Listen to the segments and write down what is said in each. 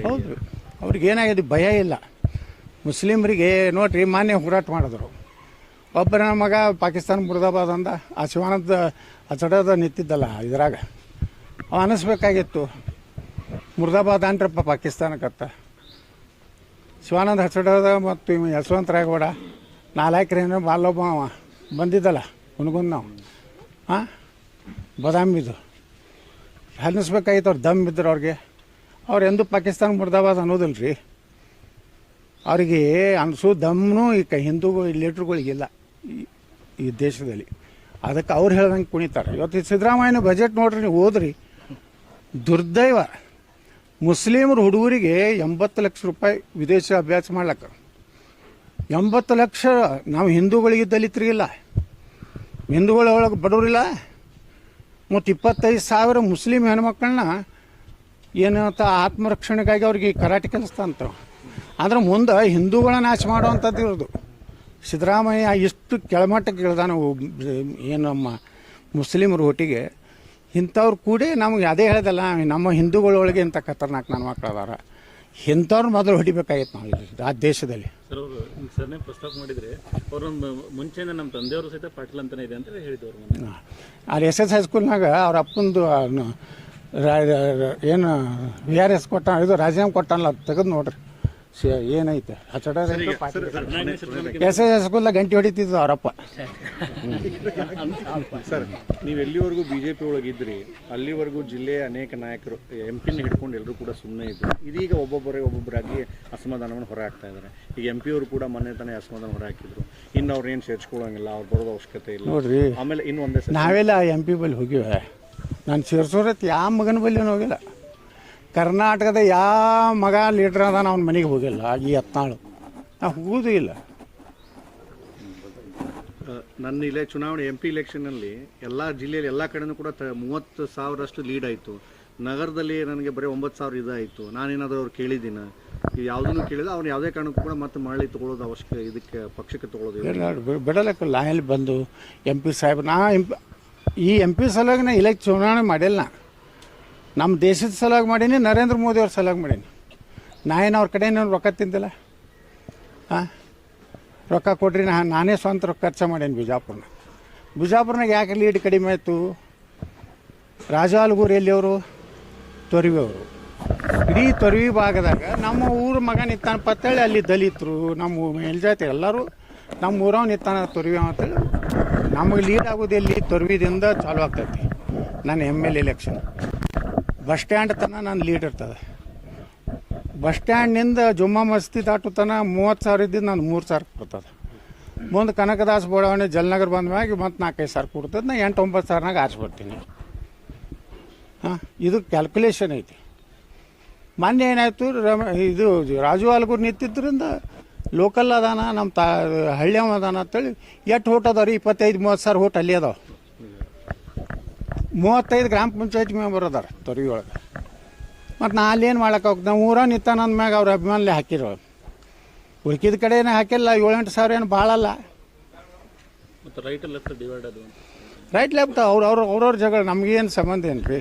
ಹೌದು. ಅವ್ರಿಗೆ ಏನಾಗಿದೆ ಭಯ ಇಲ್ಲ. ಮುಸ್ಲಿಮರಿಗೆ ನೋಡ್ರಿ, ಮಾನ್ಯ ಹೋರಾಟ ಮಾಡಿದ್ರು. ಒಬ್ಬರ ಮಗ ಪಾಕಿಸ್ತಾನ ಮುರ್ದಾಬಾದ್ ಅಂದ, ಆ ಶಿವಾನಂದ ಅಚಡದ ನಿಂತಿದ್ದಲ್ಲ ಇದ್ರಾಗ. ಅವ ಅನಿಸ್ಬೇಕಾಗಿತ್ತು. ಮುರ್ದಾಬಾದ್ ಅಂಟ್ರಪ್ಪ ಪಾಕಿಸ್ತಾನಕ್ಕತ್ತ. ಶಿವಾನಂದ ಹಚ್ಚಡೋದ ಮತ್ತು ಯಶವಂತ ರಾಯಗೌಡ ನಾಲ್ಕರೇನು ಬಾಲೊಬ್ಬ ಅವ. ಬಂದಿದ್ದಲ್ಲ ಹುಣಗುಂದ್ ನಾವು. ಹಾಂ ಬದಾಮಿದು. ಅನ್ನಿಸ್ಬೇಕಾಗಿತ್ತು ಅವ್ರು, ದಮ್ ಬಿದ್ದರು ಅವ್ರಿಗೆ. ಅವ್ರು ಎಂದು ಪಾಕಿಸ್ತಾನ ಮುರ್ದಾಬಾದ್ ಅನ್ನೋದಿಲ್ಲ ರೀ ಅವರಿಗೆ ಅನ್ಸು ದಮ್ನು ಈ ಕ ಹಿಂದೂ ಲೀಡ್ರುಗಳಿಗಿಲ್ಲ. ಈ- ಈ ದೇಶದಲ್ಲಿ. ಅದಕ್ಕೆ ಅವ್ರು ಹೇಳ್ದಂಗೆ ಕುಣಿತಾರೆ. ಇವತ್ತು ಸಿದ್ದರಾಮಯ್ಯನ ಬಜೆಟ್ ನೋಡ್ರಿ ನೀವು ಓದ್ರಿ. ದುರ್ದೈವ. ಮುಸ್ಲಿಮರು ಹುಡುಗರಿಗೆ ಎಂಬತ್ತು ಲಕ್ಷ ರೂಪಾಯಿ ವಿದೇಶ ಅಭ್ಯಾಸ ಮಾಡ್ಲಕ್ಕ. ಎಂಬತ್ತು ಲಕ್ಷ ನಾವು ಹಿಂದೂಗಳಿಗೆ ದಲಿತರಿಗಿಲ್ಲ ಹಿಂದೂಗಳ ಒಳಗೆ ಬಡವರಿಲ್ಲ. ಮತ್ತು ಇಪ್ಪತ್ತೈದು ಸಾವಿರ ಮುಸ್ಲಿಂ ಹೆಣ್ಮಕ್ಳನ್ನ ಏನಂತ ಆತ್ಮರಕ್ಷಣೆಗಾಗಿ ಅವ್ರಿಗೆ ಕರಾಟೆ ಕೆಲಸ ಅಂತ ಆದ್ರೆ ಮುಂದೆ ಹಿಂದೂಗಳ ನಾಶ ಮಾಡುವಂಥದ್ದು ಇರೋದು. ಸಿದ್ದರಾಮಯ್ಯ ಇಷ್ಟು ಕೆಳಮಟ್ಟಕ್ಕೆ ಇಳ್ದಾನ ಏನು ನಮ್ಮ ಮುಸ್ಲಿಮರ ಒಟ್ಟಿಗೆ ಇಂಥವ್ರು ಕೂಡ ನಮಗೆ ಅದೇ ಹೇಳ್ದಲ್ಲ ನಮ್ಮ ಹಿಂದೂಗಳೊಳಗೆ ಇಂಥ ಖತರ್ನಾಕ್ ನನ್ನ ಮಕ್ಕಳು ಅದಾರ. ಇಂಥವ್ರು ಮೊದಲು ಹೊಡಿಬೇಕಾಗಿತ್ತು ನಾವು ಇಲ್ಲಿ ಆ ದೇಶದಲ್ಲಿ. ಸರ್ ಅವರು ಸರ್ನೇ ಪ್ರಸ್ತಾಪ ಮಾಡಿದ್ರೆ ಅವರು ಮುಂಚೆನೇ ನಮ್ಮ ತಂದೆಯವರು ಸಹಿತ ಪಾಟೀಲ್ ಇದೆ ಅಂತ ಹೇಳಿದವರು ಅಲ್ಲಿ ಎಸ್ ಎಸ್ ಹೈಸ್ಕೂಲ್ನಾಗ ಅವ್ರ ಅಪ್ಪಂದು ಏನು ವಿ ಆರ್ ಎಸ್ ಕೊಟ್ಟ ಇದು ರಾಜೀನಾಮೆ ಕೊಟ್ಟಾನಲ್ಲ ಅದು ತೆಗೆದು ನೋಡ್ರಿ. ಸಿ ಏನೈತೆ? ಹಚ್ಚಡ ಎಸ್ ಎಸ್ ಎಸ್ ಗಂಟಿ ಗಂಟೆ ಹೊಡಿತಿದ್ದು ಅವರಪ್ಪ. ಸರ್ ನೀವು ಎಲ್ಲಿವರೆಗೂ ಬಿಜೆಪಿ ಒಳಗಿದ್ರಿ ಅಲ್ಲಿವರೆಗೂ ಜಿಲ್ಲೆಯ ಅನೇಕ ನಾಯಕರು ಎಂ ಪಿನ ಹಿಡ್ಕೊಂಡು ಎಲ್ಲರೂ ಕೂಡ ಸುಮ್ಮನೆ ಇದ್ರು. ಇದೀಗ ಒಬ್ಬೊಬ್ಬರೇ ಒಬ್ಬೊಬ್ಬರಾಗಿ ಅಸಮಾಧಾನವನ್ನು ಹೊರ ಹಾಕ್ತಾ ಇದ್ದಾರೆ ಈಗ ಎಂ ಪಿ ಅವರು ಕೂಡ ಮೊನ್ನೆ ತಾನೇ ಅಸಮಾಧಾನ ಹೊರ ಹಾಕಿದ್ರು ಇನ್ನು ಅವ್ರು ಏನು ಸೇರ್ಸ್ಕೊಳ್ಳೋಂಗಿಲ್ಲ ಅವ್ರು ಬರೋದು ಅವಶ್ಯಕತೆ ಇಲ್ಲ. ನೋಡ್ರಿ. ಆಮೇಲೆ ಇನ್ನು ಒಂದೇ ಸಲ ನಾವೆಲ್ಲ ಎಂ ಪಿ ಬಳಿ ಹೋಗಿವೆ. ನಾನು ಸೇರ್ಸೋರತ್ ಯಾವ ಮಗನ ಬಲ್ಲಿ ಹೋಗಿಲ್ಲ. ಕರ್ನಾಟಕದ ಯಾವ ಮಗ ಲೀಡ್ರ್ ಅದ ಅವ್ನ ಮನೆಗೆ ಹೋಗಿಲ್ಲ ಈ ಹತ್ನಾಳು. ನಾವು ಹೋಗೋದು ಇಲ್ಲ. ನನ್ನ ಇಲ್ಲೇ ಚುನಾವಣೆ ಎಂ ಪಿ ಇಲೆಕ್ಷನಲ್ಲಿ ಎಲ್ಲ ಜಿಲ್ಲೆಯಲ್ಲಿ ಎಲ್ಲ ಕಡೆನೂ ಕೂಡ ತ ಮೂವತ್ತು ಸಾವಿರಷ್ಟು ಲೀಡ್ ಆಯಿತು. ನಗರದಲ್ಲಿ ನನಗೆ ಬರೀ ಒಂಬತ್ತು ಸಾವಿರ ಇದಾಯಿತು. ನಾನೇನಾದರೂ ಅವ್ರು ಕೇಳಿದ್ದೀನ? ಯಾವುದನ್ನು ಕೇಳಿದ ಅವ್ರು ಯಾವುದೇ ಕಾರಣಕ್ಕೂ ಕೂಡ ಮತ್ತೆ ಮರಳಿ ತಗೊಳ್ಳೋದು ಅವಶ್ಯಕ ಇದಕ್ಕೆ ಪಕ್ಷಕ್ಕೆ ತೊಗೊಳೋದು ಬಿಡಲಕ್ಕೆ ಲಾಯಲ್ಲಿ ಬಂದು ಎಂ ಪಿ ಸಾಹೇಬ್ ನಾ ಎಂ ಈ ಎಂ ಪಿ ಸಲುವಾಗಿ ನಾ ಇಲೆಕ್ಟ್ ಚುನಾವಣೆ ಮಾಡಿಲ್ಲ ನಾ. ನಮ್ಮ ದೇಶದ ಸಲುವಾಗಿ ಮಾಡೀನಿ, ನರೇಂದ್ರ ಮೋದಿ ಅವ್ರ ಸಲುವಾಗಿ ಮಾಡೀನಿ. ನಾ ಏನು ಅವ್ರ ಕಡೆ ಏನು ರೊಕ್ಕ ತಿಂದಿಲ್ಲ? ಹಾಂ ರೊಕ್ಕ ಕೊಡ್ರಿ, ನಾ ನಾನೇ ಸ್ವಂತ ರೊಕ್ಕ ಖರ್ಚು ಮಾಡೇನಿ ಬಿಜಾಪುರ್ನ ಬಿಜಾಪುರ್ನಾಗ ಯಾಕೆ ಲೀಡ್ ಕಡಿಮೆ ಆಯಿತು? ರಾಜಾಲ್ಗೂರು ಎಲ್ಲಿಯವರು ತೊರಿವಿ ಅವರು. ಇಡೀ ತೊರಿವಿ ಭಾಗದಾಗ ನಮ್ಮ ಊರ ಮಗ ನಿಂತಾನ ಪತ್ತೇಳಿ ಅಲ್ಲಿ ದಲಿತರು, ನಮ್ಮ ಮೇಲ್ಜಾತಿ ಎಲ್ಲರೂ, ನಮ್ಮ ಊರವ್ ನಿಂತಾನ ತೊರಿವಿ ಅಂತೇಳಿ ನಮಗೆ ಲೀಡ್ ಆಗೋದು ಎಲ್ಲಿ? ತೊರ್ವಿದಿಂದ ಚಾಲು ಆಗ್ತೈತಿ. ನಾನು M L election bus stand ತನಕ ನಾನು ಲೀಡ್ ಇರ್ತದೆ. ಬಸ್ ಸ್ಟ್ಯಾಂಡ್ನಿಂದ ಜುಮ್ಮಾ ಮಸ್ತಿ ದಾಟು ತನಕ ಮೂವತ್ತು ಸಾವಿರ ಇದ್ದಿದ್ದು ನಾನು ಮೂರು ಸಾವಿರ ಕೊಡ್ತದೆ. ಮುಂದೆ ಕನಕದಾಸ್ ಬಡಾವಣೆ ಜಲ್ನಗರ್ ಬಂದ ಮ್ಯಾಗೆ ಮತ್ತು ನಾಲ್ಕೈದು ಸಾವಿರ ಕೊಡ್ತದೆ. ನಾ ಎಂಟು ಒಂಬತ್ತು ಸಾವಿರನಾಗ ಆರಿಸ್ಬಿಡ್ತೀನಿ. ಹಾಂ, ಇದು ಕ್ಯಾಲ್ಕುಲೇಷನ್ ಐತಿ. ಮೊನ್ನೆ ಏನಾಯಿತು? ರಮ ಇದು ರಾಜು ಆಲ್ಗೂರು ನಿಂತಿದ್ದರಿಂದ ಲೋಕಲ್ ಅದಾನ ನಮ್ಮ ತಾ ಹಳ್ಳಿಯವ ಅದಾನ ಅಂತೇಳಿ ಎಷ್ಟು ಓಟ್ ಅದಾವ ರೀ? ಇಪ್ಪತ್ತೈದು ಮೂವತ್ತು ಸಾವಿರ ಓಟ್ ಅಲ್ಲಿ ಅದಾವ. ಮೂವತ್ತೈದು ಗ್ರಾಮ ಪಂಚಾಯತ್ ಮೆಂಬರ್ ಅದಾರ ತೊರಿ ಒಳಗೆ. ಮತ್ತು ನಾ ಅಲ್ಲೇನು ಮಾಡಕ್ಕೆ ಹೋಗ್ತ ನಾವು ಊರ ನಿಂತಾನಂದ ಅಂದ್ಮ್ಯಾಗ ಅವ್ರ ಅಭಿಮಾನಲೇ ಹಾಕಿರೋ. ಉಳ್ಕಿದ ಕಡೆನೇ ಹಾಕಿಲ್ಲ ಏಳೆಂಟು ಸಾವಿರ ಏನು ಭಾಳಲ್ಲ ಅಲ್ಲ. ರೈಟ್ ಲೆಫ್ಟ್ ಡಿವೈಡ್ ಅದು ರೈಟ್ ಲೆಫ್ಟ್ ಅವ್ರು ಅವ್ರ ಅವ್ರವ್ರ ಜಗಳ ನಮಗೇನು ಸಂಬಂಧ ಏನು ರೀ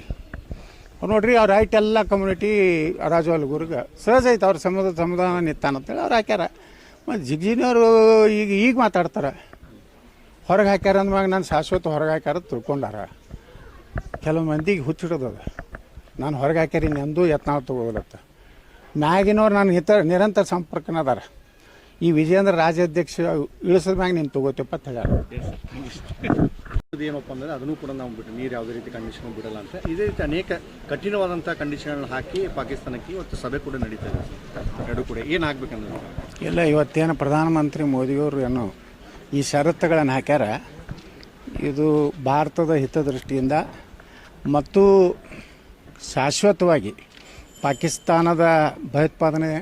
ಅವ್ರು ನೋಡ್ರಿ ಅವ್ರು ರೈಟ್ ಎಲ್ಲ ಕಮ್ಯುನಿಟಿ ರಾಜವಾಲ್ ಗುರುಗ ಸಹಜ ಐತೆ ಅವ್ರ ಸಮುದ ಸಮಾಧಾನ ನಿತ್ತಾನಂತೇಳಿ ಅವ್ರು ಹಾಕ್ಯಾರ. ಮತ್ತು ಜಿಗ್ಜಿನವರು ಈಗ ಈಗ ಮಾತಾಡ್ತಾರೆ. ಹೊರಗೆ ಹಾಕ್ಯಾರ ಅಂದ್ಮ್ಯಾಗ ನಾನು ಶಾಶ್ವತ ಹೊರಗೆ ಹಾಕ್ಯಾರ ತಿಳ್ಕೊಂಡಾರ. ಕೆಲವು ಮಂದಿಗೆ ಹುಚ್ಚಿಡೋದು ನಾನು ಹೊರಗೆ ಹಾಕ್ಯಾರ ಎಂದೂ ಯತ್ನಾಳ ತಗೋದತ್ತ ಮ್ಯಾಗಿನವ್ರು ನಾನು ಹಿತ, ನಿರಂತರ ಸಂಪರ್ಕನ ಅದಾರ ಈ ವಿಜೇಂದ್ರ ರಾಜ್ಯಾಧ್ಯಕ್ಷ ಇಳಿಸಿದ ಮ್ಯಾಗ ನೀನು ತಗೋತೀವಪ್ಪ ಅಂತ ಏನಪ್ಪ ಅಂದರೆ ಅದನ್ನು ಕೂಡ ನಾವು ಬಿಟ್ಟು ನೀರು ಯಾವುದೇ ರೀತಿ ಕಂಡೀಷನ್ ಬಿಡಲ್ಲ ಅಂತ. ಇದೇ ರೀತಿ ಅನೇಕ ಕಠಿಣವಾದಂಥ ಕಂಡೀಷನ್ಗಳನ್ನ ಹಾಕಿ ಪಾಕಿಸ್ತಾನಕ್ಕೆ ಇವತ್ತು ಸಭೆ ಕೂಡ ನಡೀತಾ ಇದೆ. ಎರಡು ಕೂಡ ಏನಾಗಬೇಕಂದ್ರೆ ಎಲ್ಲ ಇವತ್ತೇನು ಪ್ರಧಾನಮಂತ್ರಿ ಮೋದಿಯವರು ಏನು ಈ ಷರತ್ತುಗಳನ್ನು ಹಾಕ್ಯಾರ. ಇದು ಭಾರತದ ಹಿತದೃಷ್ಟಿಯಿಂದ ಮತ್ತು ಶಾಶ್ವತವಾಗಿ ಪಾಕಿಸ್ತಾನದ ಭಯೋತ್ಪಾದನೆ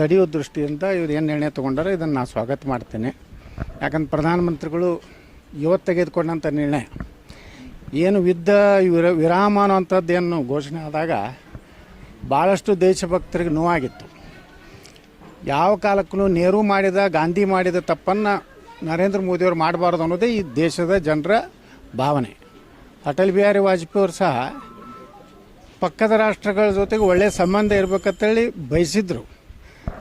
ತಡೆಯೋ ದೃಷ್ಟಿಯಿಂದ ಇವ್ರು ಏನು ನಿರ್ಣಯ ತೊಗೊಂಡಾರೋ ಇದನ್ನು ನಾನು ಸ್ವಾಗತ ಮಾಡ್ತೇನೆ. ಯಾಕಂದ್ರೆ ಪ್ರಧಾನಮಂತ್ರಿಗಳು ಇವತ್ತು ತೆಗೆದುಕೊಂಡಂಥ ನಿರ್ಣಯ. ಏನು ಯುದ್ಧ ವಿರ, ವಿರಾಮ ಅನ್ನುವಂಥದ್ದು ಏನು ಘೋಷಣೆ ಆದಾಗ ಭಾಳಷ್ಟು ದೇಶಭಕ್ತರಿಗೆ ನೋವಾಗಿತ್ತು. ಯಾವ ಕಾಲಕ್ಕೂ ನೆಹರು ಮಾಡಿದ, ಗಾಂಧಿ ಮಾಡಿದ ತಪ್ಪನ್ನು ನರೇಂದ್ರ ಮೋದಿಯವರು ಮಾಡಬಾರ್ದು ಅನ್ನೋದೇ ಈ ದೇಶದ ಜನರ ಭಾವನೆ. ಅಟಲ್ ಬಿಹಾರಿ ವಾಜಪೇಯಿ ಅವರು ಸಹ ಪಕ್ಕದ ರಾಷ್ಟ್ರಗಳ ಜೊತೆಗೆ ಒಳ್ಳೆಯ ಸಂಬಂಧ ಇರಬೇಕಂತೇಳಿ ಬಯಸಿದ್ರು.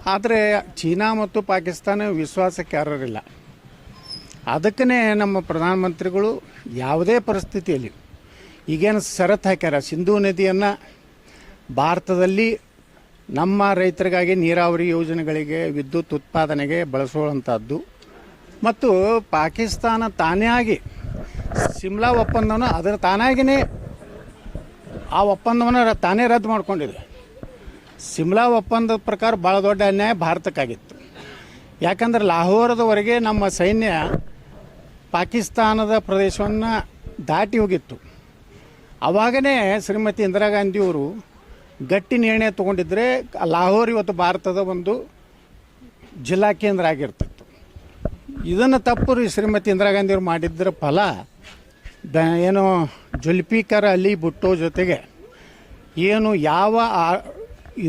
ಆದರೆ ಚೀನಾ ಮತ್ತು ಪಾಕಿಸ್ತಾನ ವಿಶ್ವಾಸಕ್ಕೆ ಅರ್ಹರಿಲ್ಲ. ಅದಕ್ಕೇ ನಮ್ಮ ಪ್ರಧಾನಮಂತ್ರಿಗಳು ಯಾವುದೇ ಪರಿಸ್ಥಿತಿಯಲ್ಲಿ, ಈಗೇನು ಸರತ್ ಹಾಕ್ಯಾರ, ಸಿಂಧೂ ನದಿಯನ್ನು ಭಾರತದಲ್ಲಿ ನಮ್ಮ ರೈತರಿಗಾಗಿ ನೀರಾವರಿ ಯೋಜನೆಗಳಿಗೆ ವಿದ್ಯುತ್ ಉತ್ಪಾದನೆಗೆ ಬಳಸುವಂಥದ್ದು ಮತ್ತು ಪಾಕಿಸ್ತಾನ ತಾನೇ ಆಗಿ ಸಿಮ್ಲಾ ಒಪ್ಪಂದವನ್ನು ಅದರ ತಾನಾಗಿಯೇ ಆ ಒಪ್ಪಂದವನ್ನು ತಾನೇ ರದ್ದು ಮಾಡಿಕೊಂಡಿದೆ. ಸಿಮ್ಲಾ ಒಪ್ಪಂದದ ಪ್ರಕಾರ ಭಾಳ ದೊಡ್ಡ ಅನ್ಯಾಯ ಭಾರತಕ್ಕಾಗಿತ್ತು. ಯಾಕಂದ್ರೆ ಲಾಹೋರದವರೆಗೆ ನಮ್ಮ ಸೈನ್ಯ ಪಾಕಿಸ್ತಾನದ ಪ್ರದೇಶವನ್ನು ದಾಟಿ ಹೋಗಿತ್ತು. ಆವಾಗನೇ ಶ್ರೀಮತಿ ಇಂದಿರಾ ಗಾಂಧಿಯವರು ಗಟ್ಟಿ ನಿರ್ಣಯ ತೊಗೊಂಡಿದ್ದರೆ ಲಾಹೋರ್ ಇವತ್ತು ಭಾರತದ ಒಂದು ಜಿಲ್ಲಾ ಕೇಂದ್ರ ಆಗಿರ್ತಿತ್ತು. ಇದನ್ನು ತಪ್ಪು ಶ್ರೀಮತಿ ಇಂದಿರಾ ಗಾಂಧಿಯವರು ಮಾಡಿದ್ದರ ಫಲ, ದ ಏನು ಜುಲ್ಫಿಕರ್ ಅಲಿ ಭುಟ್ಟೋ ಜೊತೆಗೆ ಏನು ಯಾವ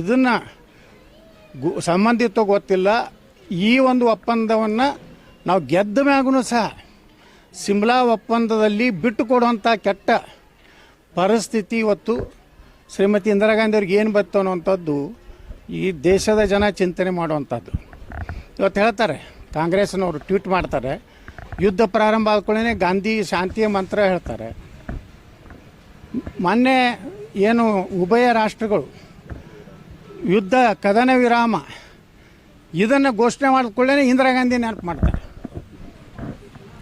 ಇದನ್ನು ಗು ಸಂಬಂಧಿತ ಗೊತ್ತಿಲ್ಲ, ಈ ಒಂದು ಒಪ್ಪಂದವನ್ನು ನಾವು ಗೆದ್ದ ಮ್ಯಾಗೂ ಸಹ ಸಿಮ್ಲಾ ಒಪ್ಪಂದದಲ್ಲಿ ಬಿಟ್ಟು ಕೊಡುವಂಥ ಕೆಟ್ಟ ಪರಿಸ್ಥಿತಿ ಇವತ್ತು ಶ್ರೀಮತಿ ಇಂದಿರಾ ಗಾಂಧಿ ಅವ್ರಿಗೆ ಏನು ಬತ್ತು ಅನ್ನುವಂಥದ್ದು ಈ ದೇಶದ ಜನ ಚಿಂತನೆ ಮಾಡುವಂಥದ್ದು. ಇವತ್ತು ಹೇಳ್ತಾರೆ, ಕಾಂಗ್ರೆಸ್ನವರು ಟ್ವೀಟ್ ಮಾಡ್ತಾರೆ, ಯುದ್ಧ ಪ್ರಾರಂಭ ಆದ್ಕೊಳ್ಳೇ ಗಾಂಧಿ ಶಾಂತಿಯ ಮಂತ್ರ ಹೇಳ್ತಾರೆ. ಮೊನ್ನೆ ಏನು ಉಭಯ ರಾಷ್ಟ್ರಗಳು ಯುದ್ಧ ಕದನ ವಿರಾಮ ಇದನ್ನು ಘೋಷಣೆ ಮಾಡಿಕೊಳ್ಳೇ ಇಂದಿರಾ ಗಾಂಧಿ ನೆನಪು ಮಾಡ್ತಾರೆ.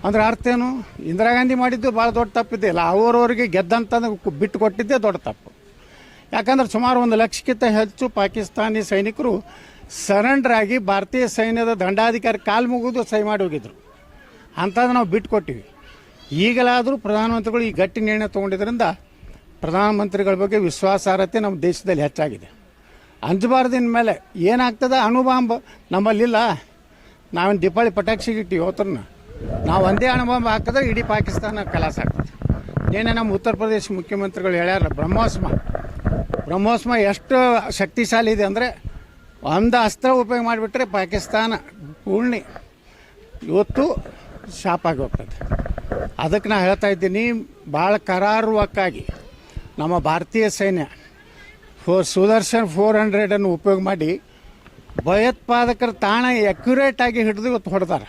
ಅಂದ್ರೆ ಅರ್ಥ ಏನು? ಇಂದಿರಾ ಗಾಂಧಿ ಮಾಡಿದ್ದು ಭಾಳ ದೊಡ್ಡ ತಪ್ಪಿದ್ದೆ ಇಲ್ಲ, ಅವರವರಿಗೆ ಗೆದ್ದಂತ ಬಿಟ್ಟು ಕೊಟ್ಟಿದ್ದೇ ದೊಡ್ಡ ತಪ್ಪು. ಯಾಕಂದ್ರೆ ಸುಮಾರು ಒಂದು ಲಕ್ಷಕ್ಕಿಂತ ಹೆಚ್ಚು ಪಾಕಿಸ್ತಾನಿ ಸೈನಿಕರು ಸರೆಂಡರ್ ಆಗಿ ಭಾರತೀಯ ಸೈನ್ಯದ ದಂಡಾಧಿಕಾರಿ ಕಾಲು ಮುಗಿದು ಸಹಿ ಮಾಡಿ ಹೋಗಿದ್ರು. ಅಂಥದ್ದು ನಾವು ಬಿಟ್ಟು ಕೊಟ್ಟಿವಿ. ಈಗಲಾದರೂ ಪ್ರಧಾನಮಂತ್ರಿಗಳು ಈ ಗಟ್ಟಿ ನಿರ್ಣಯ ತೊಗೊಂಡಿದ್ದರಿಂದ ಪ್ರಧಾನಮಂತ್ರಿಗಳ ಬಗ್ಗೆ ವಿಶ್ವಾಸಾರ್ಹತೆ ನಮ್ಮ ದೇಶದಲ್ಲಿ ಹೆಚ್ಚಾಗಿದೆ. ಅಂಜಬಾರ್ದಿನ ಮೇಲೆ ಏನಾಗ್ತದೆ? ಅಣುಬಾಂಬ್ ನಮ್ಮಲ್ಲಿಲ್ಲ. ನಾವೇನು ದೀಪಾವಳಿ ಪಟಾಕ್ಷಿಗೆ ಇಟ್ಟಿವಿ ಅವತ್ತನ್ನ ನಾವು ಒಂದೇ ಅನುಭವ ಹಾಕಿದ್ರೆ ಇಡೀ ಪಾಕಿಸ್ತಾನ ಕಲಾಸ ಆಗ್ತದೆ. ಏನೇ ನಮ್ಮ ಉತ್ತರ ಪ್ರದೇಶ ಮುಖ್ಯಮಂತ್ರಿಗಳು ಹೇಳ್ಯಾರ, ಬ್ರಹ್ಮೋಸ್ಮ. ಬ್ರಹ್ಮೋಸ್ಮ ಎಷ್ಟು ಶಕ್ತಿಶಾಲಿ ಇದೆ ಅಂದರೆ ಒಂದು ಅಸ್ತ್ರ ಉಪಯೋಗ ಮಾಡಿಬಿಟ್ರೆ ಪಾಕಿಸ್ತಾನ ಪೂರ್ಣಿ ಇವತ್ತು ಶಾಪ್ ಆಗಿ ಹೋಗ್ತದೆ ಅದಕ್ಕೆ ನಾನು ಹೇಳ್ತಾ ಇದ್ದೀನಿ ಭಾಳ ಕರಾರುವಕ್ಕಾಗಿ ನಮ್ಮ ಭಾರತೀಯ ಸೈನ್ಯ ಫೋರ್ ಸುದರ್ಶನ್ ಫೋರ್ ಹಂಡ್ರೆಡನ್ನು ಉಪಯೋಗ ಮಾಡಿ ಭಯೋತ್ಪಾದಕರ ತಾಣ ಅಕ್ಯುರೇಟ್ ಆಗಿ ಹಿಡಿದು ಇವತ್ತು ಹೊಡೆದಾರೆ.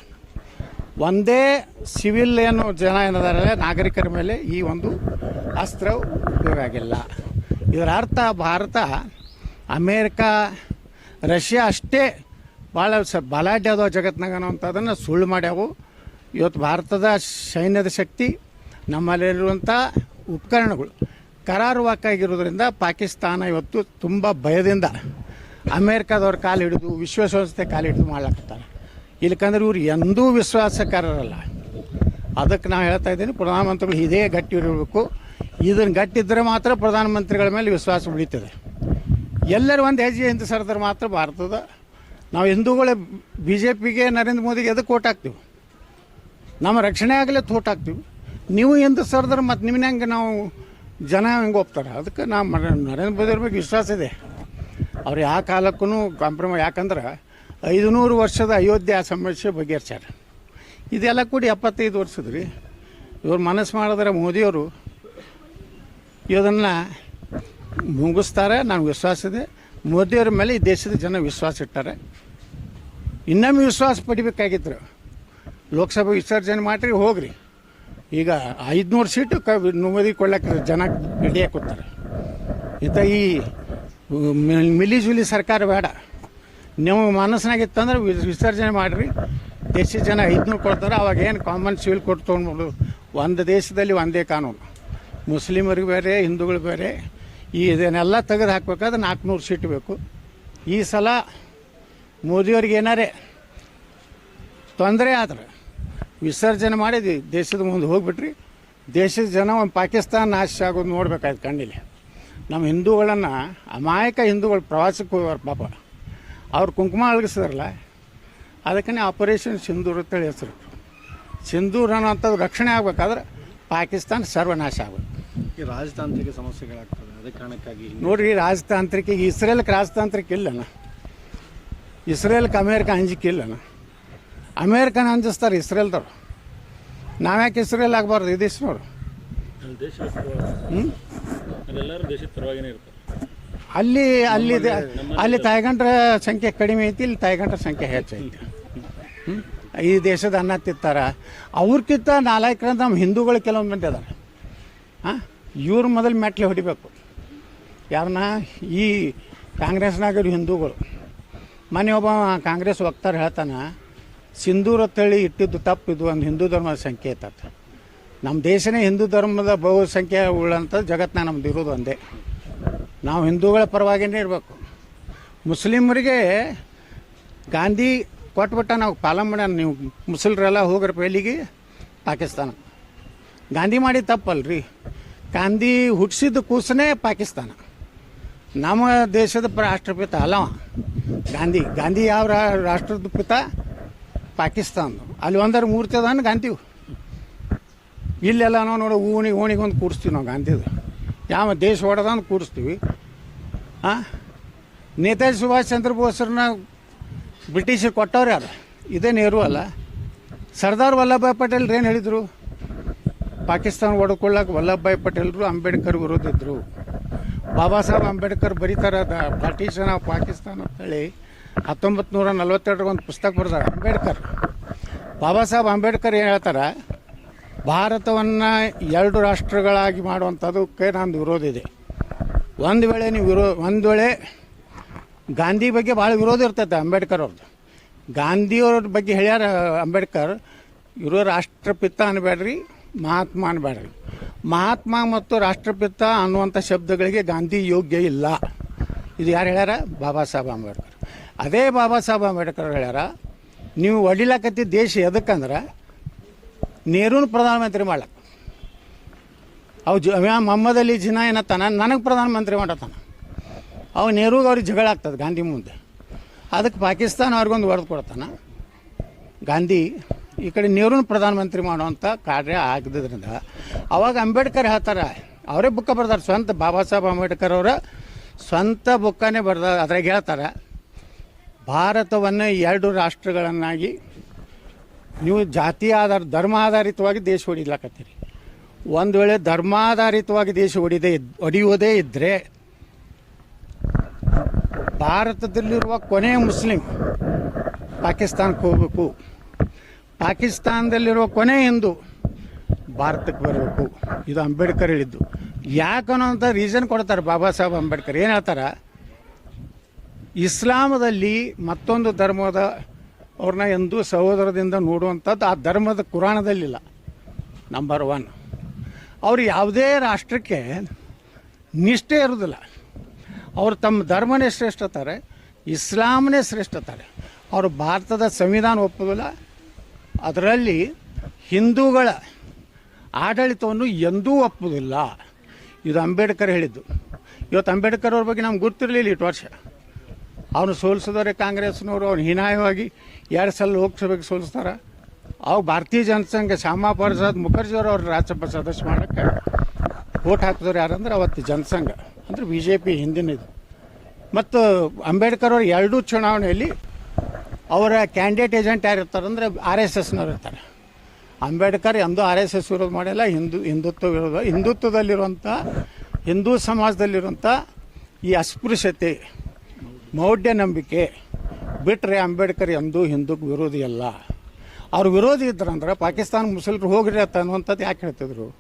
ಒಂದೇ ಸಿವಿಲ್ ಏನು ಜನ ಏನಿದ್ದಾರೆ ನಾಗರಿಕರ ಮೇಲೆ ಈ ಒಂದು ಅಸ್ತ್ರ ಉಪಯೋಗ ಆಗಿಲ್ಲ. ಇದರ ಅರ್ಥ ಭಾರತ, ಅಮೇರಿಕಾ, ರಷ್ಯಾ ಅಷ್ಟೇ ಭಾಳ ಸ ಬಲಾಢ್ಯದ ಅದಾವ ಜಗತ್ನಾಗ ಸುಳ್ಳು ಮಾಡ್ಯಾವು. ಇವತ್ತು ಭಾರತದ ಸೈನ್ಯದ ಶಕ್ತಿ ನಮ್ಮಲ್ಲಿರುವಂಥ ಉಪಕರಣಗಳು ಕರಾರುವಾಕಾಗಿರೋದ್ರಿಂದ ಪಾಕಿಸ್ತಾನ ಇವತ್ತು ತುಂಬ ಭಯದಿಂದ ಅಮೇರಿಕಾದವ್ರ ಕಾಲು ಹಿಡಿದು ವಿಶ್ವಸಂಸ್ಥೆ ಕಾಲು ಹಿಡಿದು ಮಾಡ್ಲಾಕತ್ತಾರೆ. ಇಲ್ಲಕಂದ್ರೆ ಇವ್ರು ಎಂದೂ ವಿಶ್ವಾಸಕಾರರಲ್ಲ. ಅದಕ್ಕೆ ನಾನು ಹೇಳ್ತಾ ಇದ್ದೀನಿ, ಪ್ರಧಾನಮಂತ್ರಿಗಳು ಇದೇ ಗಟ್ಟಿ ಇರಬೇಕು. ಇದನ್ನು ಗಟ್ಟಿದ್ದರೆ ಮಾತ್ರ ಪ್ರಧಾನಮಂತ್ರಿಗಳ ಮೇಲೆ ವಿಶ್ವಾಸ ಉಳಿತದೆ. ಎಲ್ಲರೂ ಒಂದು ಹೆಜ್ಜೆ ಹಿಂದೆ ಸರಿದ್ರೆ ಮಾತ್ರ ಭಾರತದ. ನಾವು ಹಿಂದೂಗಳೇ ಬಿ ಜೆ ಪಿಗೆ ನರೇಂದ್ರ ಮೋದಿಗೆ ಎದಕ್ಕೆ ಓಟ್ ಹಾಕ್ತೀವಿ? ನಮ್ಮ ರಕ್ಷಣೆ ಆಗಲೇ ತೋಟ ಹಾಕ್ತೀವಿ. ನೀವು ಎಂದು ಸರ್ದ್ರೆ ಮತ್ತು ನಿಮ್ಮನ್ನ ಹೆಂಗೆ ನಾವು ಜನ ಹೆಂಗೆ ಒಪ್ತಾರೆ? ಅದಕ್ಕೆ ನಾವು ನರೇಂದ್ರ ಮೋದಿ ಅವ್ರ ಬಗ್ಗೆ ವಿಶ್ವಾಸ ಇದೆ. ಅವ್ರು ಯಾವ ಕಾಲಕ್ಕೂ ಕಾಂಪ್ರಮ ಯಾಕಂದ್ರೆ ಐದು ನೂರು ವರ್ಷದ ಅಯೋಧ್ಯೆ ಸಮಸ್ಯೆ ಬಗೆಹರಿಸ್ಯಾರ. ಇದೆಲ್ಲ ಕೂಡಿ ಎಪ್ಪತ್ತೈದು ವರ್ಷದ ರೀ ಇವ್ರು ಮನಸ್ಸು ಮಾಡಿದ್ರೆ ಮೋದಿಯವರು ಇದನ್ನು ಮುಗಿಸ್ತಾರೆ ನಾನು ವಿಶ್ವಾಸ ಇದೆ. ಮೋದಿಯವ್ರ ಮೇಲೆ ಈ ದೇಶದ ಜನ ವಿಶ್ವಾಸ ಇಟ್ಟಾರೆ. ಇನ್ನೊಮ್ಮೆ ವಿಶ್ವಾಸ ಪಡಿಬೇಕಾಗಿತ್ತು. ಲೋಕಸಭೆ ವಿಸರ್ಜನೆ ಮಾಡಿರಿ, ಹೋಗ್ರಿ. ಈಗ ಐದುನೂರು ಸೀಟು ಕ ಮೋದಿ ಕೊಳ್ಳಕ್ಕೆ ಜನ ರೆಡಿ ಕೂತಾರೆ. ಇಂಥ ಈ ಮಿಲಿಜುಲಿ ಸರ್ಕಾರ ಬೇಡ. ನೀವು ಮನಸ್ಸಿನಾಗಿತ್ತಂದ್ರೆ ವಿಸರ್ಜನೆ ಮಾಡಿರಿ. ದೇಶದ ಜನ ಐದುನೂರು ಕೊಡ್ತಾರೆ ಅವಾಗ ಏನು ಕಾಮನ್ ಸಿವಿಲ್ ಕೊಟ್ಟು ತೊಗೊಂಡ್ಬಿಡು. ಒಂದು ದೇಶದಲ್ಲಿ ಒಂದೇ ಕಾನೂನು. ಮುಸ್ಲಿಮರಿಗೆ ಬೇರೆ ಹಿಂದೂಗಳು ಬೇರೆ. ಈ ಇದನ್ನೆಲ್ಲ ತೆಗೆದು ಹಾಕ್ಬೇಕಾದ್ರೆ ನಾಲ್ಕುನೂರು ಸೀಟ್ ಬೇಕು. ಈ ಸಲ ಮೋದಿಯವ್ರಿಗೆ ಏನಾರೇ ತೊಂದರೆ ಆದ್ರೆ ವಿಸರ್ಜನೆ ಮಾಡಿದ್ವಿ ದೇಶದ ಮುಂದೆ ಹೋಗ್ಬಿಟ್ರಿ. ದೇಶದ ಜನ ಒಂದು ಪಾಕಿಸ್ತಾನ ನಾಶ ಆಗೋದು ನೋಡ್ಬೇಕಾಯ್ತು ಕಣ್ಣಿಲ್ಲಿ. ನಮ್ಮ ಹಿಂದೂಗಳನ್ನು ಅಮಾಯಕ ಹಿಂದೂಗಳು ಪ್ರವಾಸಕ್ಕೆ ಹೋಗೋರು ಪಾಪ. ಅವ್ರು ಕುಂಕುಮ ಅಳಗಿಸಿದ್ರಲ್ಲ ಅದಕ್ಕೇ ಆಪರೇಷನ್ ಸಿಂಧೂರ್ ಅಂತೇಳಿ ಹೆಸರು. ಸಿಂಧೂರ್ ಅನ್ನೋಂಥದ್ದು ರಕ್ಷಣೆ ಆಗ್ಬೇಕಾದ್ರೆ ಪಾಕಿಸ್ತಾನ ಸರ್ವನಾಶ ಆಗಬೇಕು. ಈ ರಾಜತಾಂತ್ರಿಕ ಸಮಸ್ಯೆಗಳಾಗ್ತದೆ ಅದೇ ಕಾರಣಕ್ಕಾಗಿ ನೋಡ್ರಿ ರಾಜತಾಂತ್ರಿಕ ಈಗ ಇಸ್ರೇಲ್ಗೆ ರಾಜತಾಂತ್ರಿಕ ಇಲ್ಲನ? ಇಸ್ರೇಲ್ಗೆ ಅಮೇರಿಕ ಅಂಜಿಕೆ ಇಲ್ಲನ? ಅಮೇರಿಕನ ಅಂಜಿಸ್ತಾರೆ ಇಸ್ರೇಲ್ದವ್ರು. ನಾವ್ಯಾಕೆ ಇಸ್ರೇಲ್ ಆಗಬಾರ್ದು ಈ ದೇಶನವ್ರು ದೇಶ ಹ್ಞೂ ಎಲ್ಲರೂ ದೇಶದ ಪರವಾಗಿನೇ ಇರ್ತಾರೆ ಅಲ್ಲಿ ಅಲ್ಲಿ ಅಲ್ಲಿ ತಾಯ್ಗಂಡ್ರ ಸಂಖ್ಯೆ ಕಡಿಮೆ ಐತಿ ಇಲ್ಲಿ ತಾಯ್ಗಂಡ್ರ ಸಂಖ್ಯೆ ಹೆಚ್ಚೈತಿ? ಈ ದೇಶದ ಅನ್ನ ತಿಂತಾರ ಅವ್ರಕ್ಕಿಂತ ನಾಲ್ಕರ ನಮ್ಮ ಹಿಂದೂಗಳು ಕೆಲವೊಂದು ಮಂದಿ ಅದಾರ. ಹಾಂ? ಇವ್ರು ಮೊದಲು ಮೆಟ್ಲೆ ಹೊಡಿಬೇಕು. ಯಾರನ್ನ ಈ ಕಾಂಗ್ರೆಸ್ನಾಗ ಹಿಂದೂಗಳು. ಮನೆ ಒಬ್ಬ ಕಾಂಗ್ರೆಸ್ ವಕ್ತಾರ ಹೇಳ್ತಾನೆ ಸಿಂಧೂರ ತಳಿ ಇಟ್ಟಿದ್ದು ತಪ್ಪಿದ್ದು ಒಂದು ಹಿಂದೂ ಧರ್ಮದ ಸಂಕೇತ ಅಂತ. ನಮ್ಮ ದೇಶನೇ ಹಿಂದೂ ಧರ್ಮದ ಬಹುಸಂಖ್ಯೆ ಉಳ್ಳಂಥ ಜಗತ್ತಿನ ನಮ್ದು ಇರೋದು ಒಂದೇ. ನಾವು ಹಿಂದೂಗಳ ಪರವಾಗಿನೇ ಇರಬೇಕು. ಮುಸ್ಲಿಮರಿಗೆ ಗಾಂಧಿ ಕೊಟ್ಬಿಟ್ಟ ನಾವು ಪಾಲನ್ ಮಾಡ್ಯಾನ ನೀವು ಮುಸ್ಲಿಮರೆಲ್ಲ ಹೋಗ್ರ ಪೈಲಿಗೆ ಪಾಕಿಸ್ತಾನ. ಗಾಂಧಿ ಮಾಡಿ ತಪ್ಪಲ್ರಿ. ಗಾಂಧಿ ಹುಟ್ಟಿಸಿದ ಕೂಸನೇ ಪಾಕಿಸ್ತಾನ. ನಮ್ಮ ದೇಶದ ರಾಷ್ಟ್ರಪಿತ ಅಲ್ಲವ ಗಾಂಧಿ ಗಾಂಧಿ ಯಾವ ರಾಷ್ಟ್ರದ ಪಿತ? ಪಾಕಿಸ್ತಾನ. ಅಲ್ಲಿ ಒಂದರ ಮೂರ್ತಿ ಅದಾನ ಗಾಂಧಿ. ಇಲ್ಲೆಲ್ಲ ನಾವು ನೋಡಿ ಓಣಿ ಓಣಿಗೆ ಒಂದು ಕೂರಿಸ್ತೀವಿ ನಾವು ಗಾಂಧಿದು. ಯಾವ ದೇಶ ಹೊಡೆದಂದು ಕೂರಿಸ್ತೀವಿ. ಹಾಂ ನೇತಾಜಿ ಸುಭಾಷ್ ಚಂದ್ರ ಬೋಸ್ರನ್ನ ಬ್ರಿಟಿಷರು ಕೊಟ್ಟವ್ರೆ ಅದು ಇದೇ ನೆಹರು ಅಲ್ಲ. ಸರ್ದಾರ್ ವಲ್ಲಭಭಾಯ್ ಪಟೇಲ್ ಏನು ಹೇಳಿದರು? ಪಾಕಿಸ್ತಾನ ಹೊಡ್ಕೊಳ್ಳೋಕೆ ವಲ್ಲಭಭಾಯ್ ಪಟೇಲ್ರು ಅಂಬೇಡ್ಕರ್ ವಿರೋಧ ಇದ್ದರು ಬಾಬಾ ಸಾಹೇಬ್ ಅಂಬೇಡ್ಕರ್ ಬರೀತಾರೆ ದ ಪಾರ್ಟಿಷನ್ ಆಫ್ ಪಾಕಿಸ್ತಾನ ಅಂತೇಳಿ ಹತ್ತೊಂಬತ್ತು ನೂರ ನಲ್ವತ್ತೆರಡರ ಒಂದು ಪುಸ್ತಕ ಬರ್ದಾರೆ ಅಂಬೇಡ್ಕರ್. ಬಾಬಾ ಸಾಹೇಬ್ ಅಂಬೇಡ್ಕರ್ ಏನು ಹೇಳ್ತಾರೆ? ಭಾರತವನ್ನು ಎರಡು ರಾಷ್ಟ್ರಗಳಾಗಿ ಮಾಡುವಂಥದ್ದಕ್ಕೆ ನಂದು ವಿರೋಧ ಇದೆ. ಒಂದು ವೇಳೆ ನೀವು ವಿರೋ, ಒಂದು ವೇಳೆ ಗಾಂಧಿ ಬಗ್ಗೆ ಭಾಳ ವಿರೋಧ ಇರ್ತೈತೆ ಅಂಬೇಡ್ಕರ್ ಅವ್ರದ್ದು ಗಾಂಧಿಯವ್ರ ಬಗ್ಗೆ ಹೇಳ್ಯಾರ ಅಂಬೇಡ್ಕರ್, ಇವರು ರಾಷ್ಟ್ರಪಿತ ಅನ್ಬೇಡ್ರಿ ಮಹಾತ್ಮ ಅನ್ಬೇಡ್ರಿ ಮಹಾತ್ಮ ಮತ್ತು ರಾಷ್ಟ್ರಪಿತ ಅನ್ನುವಂಥ ಶಬ್ದಗಳಿಗೆ ಗಾಂಧಿ ಯೋಗ್ಯ ಇಲ್ಲ. ಇದು ಯಾರು ಹೇಳ್ಯಾರ? ಬಾಬಾ ಸಾಹೇಬ್ ಅಂಬೇಡ್ಕರ್. ಅದೇ ಬಾಬಾ ಸಾಹೇಬ್ ಅಂಬೇಡ್ಕರ್ ಹೇಳ್ಯಾರ, ನೀವು ಒಡಿಲಾಕತ್ತಿ ದೇಶ ಎದಕ್ಕಂದ್ರೆ ನೆಹರೂನ ಪ್ರಧಾನಮಂತ್ರಿ ಮಾಡ್ಲಕ್ಕ ಅವು ಜ ಮೊಹಮ್ಮದ್ ಅಲಿ ಜಿನಾ ಏನತ್ತಾನ ನನಗೆ ಪ್ರಧಾನಮಂತ್ರಿ ಮಾಡತ್ತಾನ ಅವು ನೆಹರೂಗೆ ಅವ್ರಿಗೆ ಜಗಳ ಆಗ್ತದೆ ಗಾಂಧಿ ಮುಂದೆ. ಅದಕ್ಕೆ ಪಾಕಿಸ್ತಾನ ಅವ್ರಿಗೊಂದು ಹೊಡೆದು ಕೊಡ್ತಾನ. ಗಾಂಧಿ, ಈ ಕಡೆ ನೆಹರೂನ ಪ್ರಧಾನಮಂತ್ರಿ ಮಾಡುವಂಥ ಕಾರ್ಯ ಆಗದ್ರಿಂದ ಅವಾಗ ಅಂಬೇಡ್ಕರ್ ಹೇಳ್ತಾರೆ, ಅವರೇ ಬುಕ್ಕ ಬರ್ದಾರೆ, ಸ್ವಂತ ಬಾಬಾ ಸಾಹೇಬ್ ಅಂಬೇಡ್ಕರ್ ಅವರ ಸ್ವಂತ ಬುಕ್ಕನೇ ಬರ್ದ ಅದ್ರಾಗ ಹೇಳ್ತಾರೆ, ಭಾರತವನ್ನು ಎರಡು ರಾಷ್ಟ್ರಗಳನ್ನಾಗಿ ನೀವು ಜಾತಿ ಆಧಾರ, ಧರ್ಮ ಆಧಾರಿತವಾಗಿ ದೇಶ ಹೊಡಿಲಾಕತ್ತೀರಿ ಒಂದು ವೇಳೆ ಧರ್ಮಾಧಾರಿತವಾಗಿ ದೇಶ ಹೊಡಿದೇ ಹೊಡೆಯುವುದೇ ಇದ್ದರೆ ಭಾರತದಲ್ಲಿರುವ ಕೊನೆಯ ಮುಸ್ಲಿಂ ಪಾಕಿಸ್ತಾನಕ್ಕೆ ಹೋಗಬೇಕು. ಪಾಕಿಸ್ತಾನದಲ್ಲಿರುವ ಕೊನೆ ಹಿಂದೂ ಭಾರತಕ್ಕೆ ಬರಬೇಕು. ಇದು ಅಂಬೇಡ್ಕರ್ ಹೇಳಿದ್ದು. ಯಾಕನ್ನೋಂಥ ರೀಸನ್ ಕೊಡ್ತಾರೆ ಬಾಬಾ ಸಾಹೇಬ್ ಅಂಬೇಡ್ಕರ್. ಏನು ಹೇಳ್ತಾರೆ? ಇಸ್ಲಾಮದಲ್ಲಿ ಮತ್ತೊಂದು ಧರ್ಮದ ಅವ್ರನ್ನ ಎಂದೂ ಸಹೋದರದಿಂದ ನೋಡುವಂಥದ್ದು ಆ ಧರ್ಮದ ಕುರಾಣದಲ್ಲಿಲ್ಲ ನಂಬರ್ ಒನ್ ಅವರು ಯಾವುದೇ ರಾಷ್ಟ್ರಕ್ಕೆ ನಿಷ್ಠೆ ಇರೋದಿಲ್ಲ. ಅವರು ತಮ್ಮ ಧರ್ಮನೇ ಶ್ರೇಷ್ಠತಾರೆ ಇಸ್ಲಾಂನೇ ಶ್ರೇಷ್ಠತಾರೆ ಅವರು ಭಾರತದ ಸಂವಿಧಾನ ಒಪ್ಪೋದಿಲ್ಲ. ಅದರಲ್ಲಿ ಹಿಂದೂಗಳ ಆಡಳಿತವನ್ನು ಎಂದೂ ಒಪ್ಪುವುದಿಲ್ಲ ಇದು ಅಂಬೇಡ್ಕರ್ ಹೇಳಿದ್ದು. ಇವತ್ತು ಅಂಬೇಡ್ಕರ್ ಅವ್ರ ಬಗ್ಗೆ ನಮ್ಗೆ ಗೊತ್ತಿರಲಿಲ್ಲ ಇಟ್ಟು ವರ್ಷ. ಅವನು ಸೋಲಿಸಿದ್ರೆ ಕಾಂಗ್ರೆಸ್ನವರು, ಅವ್ನು ಹೀನಾಯವಾಗಿ ಎರಡು ಸಲ ಲೋಕಸಭೆಗೆ ಸೋಲಿಸ್ತಾರೆ. ಅವಾಗ ಭಾರತೀಯ ಜನಸಂಘ ಶ್ಯಾಮಾ ಪ್ರಸಾದ್ ಮುಖರ್ಜಿಯವರು ಅವ್ರ ರಾಜ್ಯಸಭಾ ಸದಸ್ಯ ಮಾಡೋಕ್ಕೆ ಓಟ್ ಹಾಕಿದ್ರು ಯಾರಂದ್ರೆ ಅವತ್ತು ಜನಸಂಘ ಅಂದರೆ ಬಿ ಜೆ ಪಿ ಹಿಂದಿನದು ಮತ್ತು ಅಂಬೇಡ್ಕರ್ ಅವರು ಎರಡೂ ಚುನಾವಣೆಯಲ್ಲಿ ಅವರ ಕ್ಯಾಂಡಿಡೇಟ್ ಏಜೆಂಟ್ ಯಾರು ಆರ್ ಎಸ್ ಎಸ್ನವ್ರು ಇರ್ತಾರೆ. ಅಂಬೇಡ್ಕರ್ ಎಂದೂ ಆರ್ ಎಸ್ ಎಸ್ ವಿರೋಧ ಮಾಡಿಲ್ಲ, ಹಿಂದೂ, ಹಿಂದುತ್ವ ವಿರೋಧ ಹಿಂದುತ್ವದಲ್ಲಿರುವಂಥ ಹಿಂದೂ ಸಮಾಜದಲ್ಲಿರುವಂಥ ಈ ಅಸ್ಪೃಶ್ಯತೆ ಮೌಢ್ಯ ನಂಬಿಕೆ ಬಿಟ್ಟರೆ ಅಂಬೇಡ್ಕರ್ ಎಂದೂ ಹಿಂದೂ ವಿರೋಧಿ ಅಲ್ಲ. ಅವ್ರು ವಿರೋಧಿ ಇದ್ರಂದ್ರೆ ಪಾಕಿಸ್ತಾನ ಮುಸ್ಲಿಮರು ಹೋಗ್ರಿ ಅಂತ ಅನ್ನುವಂಥದ್ದು ಯಾಕೆ ಹೇಳ್ತಿದ್ರು?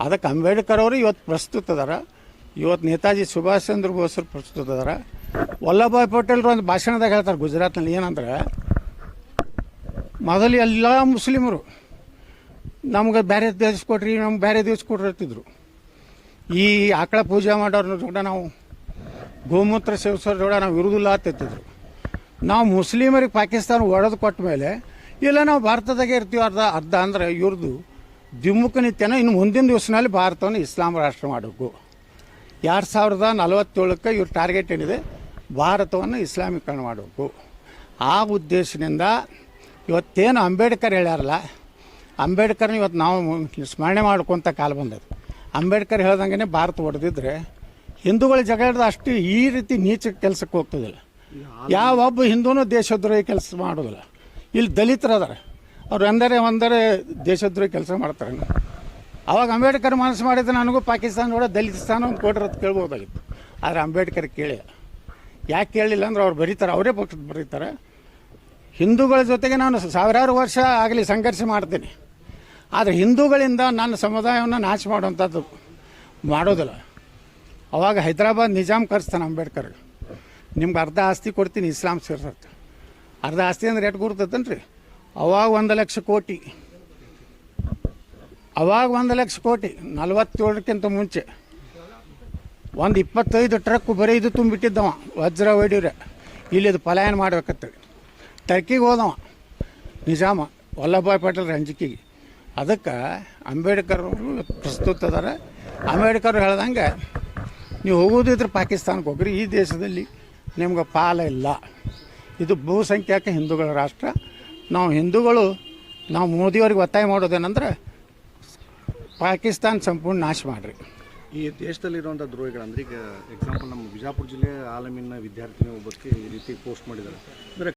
ಅದಕ್ಕೆ ಅಂಬೇಡ್ಕರ್ ಅವರು ಇವತ್ತು ಪ್ರಸ್ತುತ ಅದಾರ. ಇವತ್ತು ನೇತಾಜಿ ಸುಭಾಷ್ ಚಂದ್ರ ಬೋಸ್ರು ಪ್ರಸ್ತುತ ಅದಾರ. ವಲ್ಲಭಾಯ್ ಪಟೇಲ್ರು ಒಂದು ಭಾಷಣದಾಗ ಹೇಳ್ತಾರೆ ಗುಜರಾತ್ನಲ್ಲಿ. ಏನಂದ್ರೆ, ಮೊದಲು ಎಲ್ಲ ಮುಸ್ಲಿಮರು ನಮ್ಗೆ ಬೇರೆ ದೇಶ ಕೊಡ್ರಿ ನಮ್ಗೆ ಬೇರೆ ದೇಶ ಕೊಡ್ರಿ ಅಂತಿದ್ರು. ಈ ಆಕಳ ಪೂಜೆ ಮಾಡೋರ್ನ ಕೂಡ ನಾವು ಗೋಮೂತ್ರ ಸೇವಿಸೋರ್ ಜೋಡ ನಾವು ಇರುವುದಿಲ್ಲ ಅಂತಿದ್ರು ನಾವು ಮುಸ್ಲಿಮರಿಗೆ ಪಾಕಿಸ್ತಾನ ಒಡೆದು ಕೊಟ್ಟ ಮೇಲೆ, ಇಲ್ಲ ನಾವು ಭಾರತದಾಗೆ ಇರ್ತೀವಿ ಅರ್ಧ ಅರ್ಧ ಅಂದ್ರೆ ಇವ್ರದ್ದು ದ್ವಿಮುಖ ನಿತ್ಯನ ಇನ್ನು ಮುಂದಿನ ದಿವಸನಲ್ಲಿ ಭಾರತವನ್ನು ಇಸ್ಲಾಂ ರಾಷ್ಟ್ರ ಮಾಡಬೇಕು. ಎರಡು ಸಾವಿರದ ನಲವತ್ತೇಳಕ್ಕೆ ಇವ್ರ ಟಾರ್ಗೆಟ್ ಏನಿದೆ? ಭಾರತವನ್ನು ಇಸ್ಲಾಮೀಕರಣ ಮಾಡಬೇಕು. ಆ ಉದ್ದೇಶದಿಂದ ಇವತ್ತೇನು ಅಂಬೇಡ್ಕರ್ ಹೇಳ್ಯಾರಲ್ಲ, ಅಂಬೇಡ್ಕರ್ನ ಇವತ್ತು ನಾವು ಸ್ಮರಣೆ ಮಾಡ್ಕೊತ ಕಾಲ ಬಂದದ್ದು. ಅಂಬೇಡ್ಕರ್ ಹೇಳ್ದಂಗೆ ಭಾರತ ಹೊಡೆದಿದ್ರೆ ಹಿಂದೂಗಳ ಜಗಳ ಅಷ್ಟು ಈ ರೀತಿ ನೀಚ ಕೆಲಸಕ್ಕೆ ಹೋಗ್ತದಿಲ್ಲ. ಯಾವೊಬ್ಬ ಹಿಂದೂನೂ ದೇಶದ್ರೋಹಿ ಕೆಲಸ ಮಾಡೋದಿಲ್ಲ. ಇಲ್ಲಿ ದಲಿತರದಾರೆ ಅವ್ರು ಅಂದರೆ ಒಂದರೆ ದೇಶದ್ರೋಹಿ ಕೆಲಸ ಮಾಡ್ತಾರೆ. ಅವಾಗ ಅಂಬೇಡ್ಕರ್ ಮನಸ್ಸು ಮಾಡಿದ್ರೆ ನನಗೂ ಪಾಕಿಸ್ತಾನ ಕೂಡ ದಲಿತ ಸ್ಥಾನ ಒಂದು ಅದು ಕೇಳ್ಬೋದಾಗಿತ್ತು. ಆದರೆ ಅಂಬೇಡ್ಕರ್ ಕೇಳಿ. ಯಾಕೆ ಕೇಳಿಲ್ಲ ಅಂದ್ರೆ ಅವ್ರು ಬರೀತಾರೆ, ಅವರೇ ಪಕ್ಷದ ಬರೀತಾರೆ. ಹಿಂದೂಗಳ ಜೊತೆಗೆ ನಾನು ಸಾವಿರಾರು ವರ್ಷ ಆಗಲಿ ಸಂಘರ್ಷ ಮಾಡ್ತೀನಿ. ಆದರೆ ಹಿಂದೂಗಳಿಂದ ನನ್ನ ಸಮುದಾಯವನ್ನು ನಾಶ ಮಾಡುವಂಥದ್ದು ಮಾಡೋದಿಲ್ಲ. ಅವಾಗ ಹೈದರಾಬಾದ್ ನಿಜಾಮ್ ಕರೆಸ್ತಾನೆ ಅಂಬೇಡ್ಕರ್. ನಿಮ್ಗೆ ಅರ್ಧ ಆಸ್ತಿ ಕೊಡ್ತೀನಿ ಇಸ್ಲಾಂ ಸೇರ್ಸತ್ತೆ ಅರ್ಧ ಆಸ್ತಿ ಅಂದ್ರೆ ಎಟ್ ಗುರ್ತೈತೇನ್ರಿ? ಅವಾಗ ಒಂದು ಲಕ್ಷ ಕೋಟಿ. ಅವಾಗ ಒಂದು ಲಕ್ಷ ಕೋಟಿ, ನಲ್ವತ್ತೇಳಕ್ಕಿಂತ ಮುಂಚೆ. ಒಂದು ಇಪ್ಪತ್ತೈದು ಟ್ರಕ್ ಬರೀ ಇದು ತುಂಬಿಟ್ಟಿದ್ದವ, ವಜ್ರ ಹೊಡಿವ್ರೆ ಇಲ್ಲಿದು ಪಲಾಯನ ಮಾಡ್ಬೇಕತ್ತೆ ಟರ್ಕಿಗೆ ಹೋದವ, ನಿಜಾಮ ವಲ್ಲಭಾಯ್ ಪಟೇಲ್ ರಂಜಿಕೆಗೆ. ಅದಕ್ಕೆ ಅಂಬೇಡ್ಕರ್ ಅವರು ಪ್ರಸ್ತುತ ಅದಾರ. ಅಂಬೇಡ್ಕರ್ ಹೇಳ್ದಂಗೆ ನೀವು ಹೋಗೋದಿದ್ರೆ ಪಾಕಿಸ್ತಾನಕ್ಕೆ ಹೋಗ್ರಿ. ಈ ದೇಶದಲ್ಲಿ ನಿಮ್ಗೆ ಪಾಲ ಇಲ್ಲ. ಇದು ಬಹುಸಂಖ್ಯಾತ ಹಿಂದೂಗಳ ರಾಷ್ಟ್ರ. ನಾವು ಹಿಂದೂಗಳು, ನಾವು ಮೋದಿಯವ್ರಿಗೆ ಒತ್ತಾಯ ಮಾಡೋದೇನೆಂದ್ರೆ ಪಾಕಿಸ್ತಾನ ಸಂಪೂರ್ಣ ನಾಶ ಮಾಡಿರಿ. ಈ ದೇಶದಲ್ಲಿರುವಂಥ ದ್ರೋಹಿಗಳು ಅಂದ್ರೆ ಈಗ ಎಕ್ಸಾಂಪಲ್ ನಮ್ಮ ಬಿಜಾಪುರ ಜಿಲ್ಲೆ ಆಲಮಿನ ವಿದ್ಯಾರ್ಥಿನಿ ಒಬ್ಬಕ್ಕೆ ಈ ರೀತಿ ಪೋಸ್ಟ್ ಮಾಡಿದ್ದಾರೆ. ಅಂದರೆ